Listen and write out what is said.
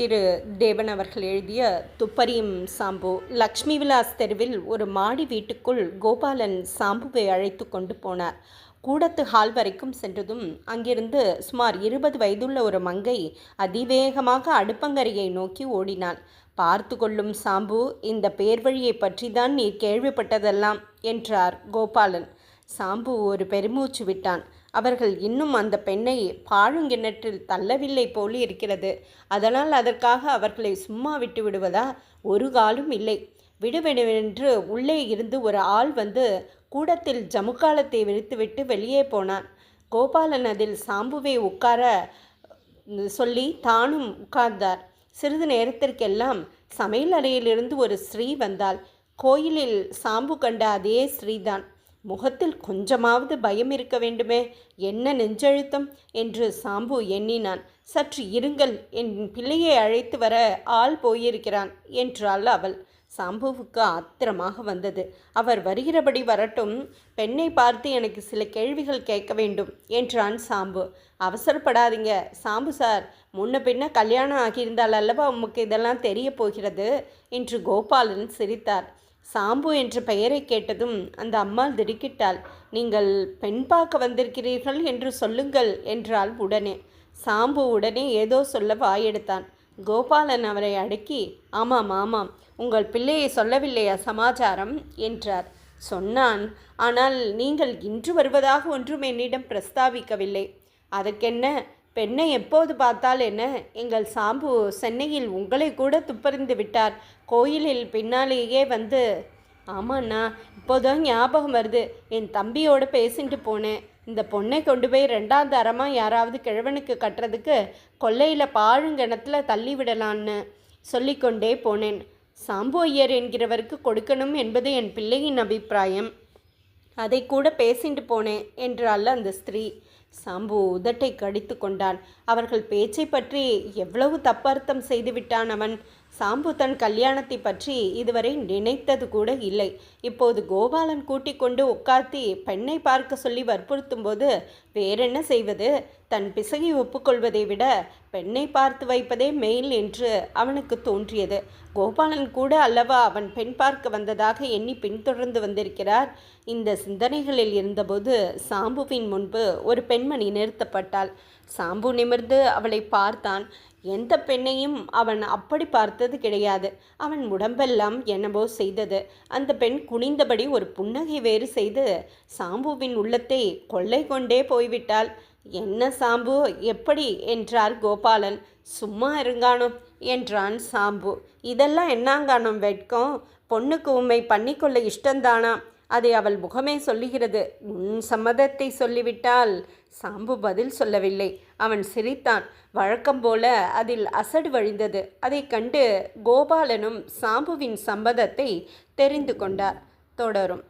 திரு தேவன் அவர்கள் எழுதிய துப்பறியும் சாம்பு லக்ஷ்மி விலாஸ் தெருவில் ஒரு மாடி வீட்டுக்குள் கோபாலன் சாம்புவை அழைத்து கொண்டு போனார். கூடத்து ஹால் வரைக்கும் சென்றதும் அங்கிருந்து சுமார் இருபது வயதுள்ள ஒரு மங்கை அதிவேகமாக அடுப்பங்கரையை நோக்கி ஓடினாள் பார்த்து கொள்ளும் சாம்பு இந்த பேர்வழியை பற்றி தான் நீ கேள்விப்பட்டதெல்லாம் என்றார் கோபாலன். சாம்பு ஒரு பெருமூச்சு விட்டான். அவர்கள் இன்னும் அந்த பெண்ணை பாழுங்கிணற்றில் தள்ளவில்லை போல் இருக்கிறது. அதனால் அதற்காக அவர்களை சும்மா விட்டு விடுவதா? ஒரு காலும் இல்லை. விடுவிடுவென்று உள்ளே இருந்து ஒரு ஆள் வந்து கூடத்தில் ஜமுக்காலத்தை விரித்துவிட்டு வெளியே போனான். கோபாலன் அதில் சாம்புவை உட்கார சொல்லி தானும் உட்கார்ந்தார். சிறிது நேரத்திற்கெல்லாம் சமையல் அறையிலிருந்து ஒரு ஸ்ரீ வந்தாள். கோயிலில் சாம்பு கண்ட அதே ஸ்ரீதான். முகத்தில் கொஞ்சமாவது பயம் இருக்க வேண்டுமே? என்ன நெஞ்சழுத்தம்? என்று சாம்பு எண்ணினான். சற்று இருங்கள் என் பிள்ளையை அழைத்து வர ஆள் போயிருக்கிறான் என்றாள் அவள். சாம்புவுக்கு ஆத்திரமாக வந்தது. அவர் வருகிறபடி வரட்டும் பெண்ணை பார்த்து எனக்கு சில கேள்விகள் கேட்க வேண்டும் என்றான் சாம்பு. அவசரப்படாதீங்க சாம்பு சார் முன்ன பின்ன கல்யாணம் ஆகியிருந்தால் அல்லவா உமக்கு இதெல்லாம் தெரிய போகிறது? என்று கோபாலன் சிரித்தார். சாம்பு என்ற பெயரை கேட்டதும் அந்த அம்மாள் திடுக்கிட்டாள். நீங்கள் பெண் பார்க்க வந்திருக்கிறீர்கள் என்று சொல்லுங்கள் என்றாள் உடனே. சாம்பு உடனே ஏதோ சொல்ல வாயெடுத்தான். கோபாலன் அவரை அடக்கி ஆமாம் ஆமாம் உங்கள் பிள்ளையை சொல்லவில்லையா சமாச்சாரம்? என்றார். சொன்னான் ஆனால் நீங்கள் இன்று வருவதாக ஒன்றும் என்னிடம் பிரஸ்தாபிக்கவில்லை அதற்கென்ன? பெண்ணை எப்போது பார்த்தால் என்ன? எங்கள் சாம்பு சென்னையில் உங்களை கூட துப்பறிந்து விட்டார். கோயிலில் பின்னாலேயே வந்து ஆமாண்ணா இப்போதான் ஞாபகம் வருது. என் தம்பியோடு பேசிட்டு போனேன். இந்த பொண்ணை கொண்டு போய் ரெண்டாம் தரமாக யாராவது கிழவனுக்கு கட்டுறதுக்கு கொல்லையில் பாழுங்கிணத்தில் தள்ளி விடலான்னு சொல்லிக்கொண்டே போனேன். சாம்பு ஐயர் என்கிறவருக்கு கொடுக்கணும் என்பது என் பிள்ளையின் அபிப்பிராயம். அதை கூட பேசிட்டு போனேன் என்றாள் அந்த ஸ்திரீ. சாம்பு உதட்டை கடித்து கொண்டான். அவர்கள் பேச்சை பற்றி எவ்வளவு தப்பர்த்தம் செய்துவிட்டான் அவன். சாம்பு தன் கல்யாணத்தை பற்றி இதுவரை நினைத்தது கூட இல்லை. இப்போது கோபாலன் கூட்டிக் கொண்டு உட்கார்த்தி பெண்ணை பார்க்க சொல்லி வற்புறுத்தும் போது வேறென்ன செய்வது? தன் பிசகி ஒப்புக்கொள்வதை விட பெண்ணை பார்த்து வைப்பதே மெயில் என்று அவனுக்கு தோன்றியது. கோபாலன் கூட அல்லவா அவன் பெண் பார்க்க வந்ததாக எண்ணி பின்தொடர்ந்து வந்திருக்கிறார்? இந்த சிந்தனைகளில் இருந்தபோது சாம்புவின் முன்பு ஒரு பெண்மணி நிறுத்தப்பட்டாள். சாம்பு நிமிர்ந்து அவளை பார்த்தான். எந்த பெண்ணையும் அவன் அப்படி பார்த்தது கிடையாது. அவன் உடம்பெல்லாம் என்னவோ செய்தது. அந்த பெண் குனிந்தபடி ஒரு புன்னகை வேறு செய்து சாம்புவின் உள்ளத்தை கொள்ளை கொண்டே போய்விட்டாள். என்ன சாம்பு? எப்படி? என்றார் கோபாலன். சும்மா இருங்கானோ என்றான் சாம்பு. இதெல்லாம் என்னங்கானம் வெட்கம்? பொண்ணுக்கு உண்மை பண்ணிக்கொள்ள இஷ்டந்தானா அதை அவள் முகமே சொல்லுகிறது. உன் சம்மதத்தை சொல்லிவிட்டால் சாம்பு பதில் சொல்லவில்லை. அவன் சிரித்தான். வழக்கம் போல அதில் அசடு வழிந்தது. அதை கண்டு கோபாலனும் சாம்புவின் சம்மதத்தை தெரிந்து கொண்டார். தொடரும்.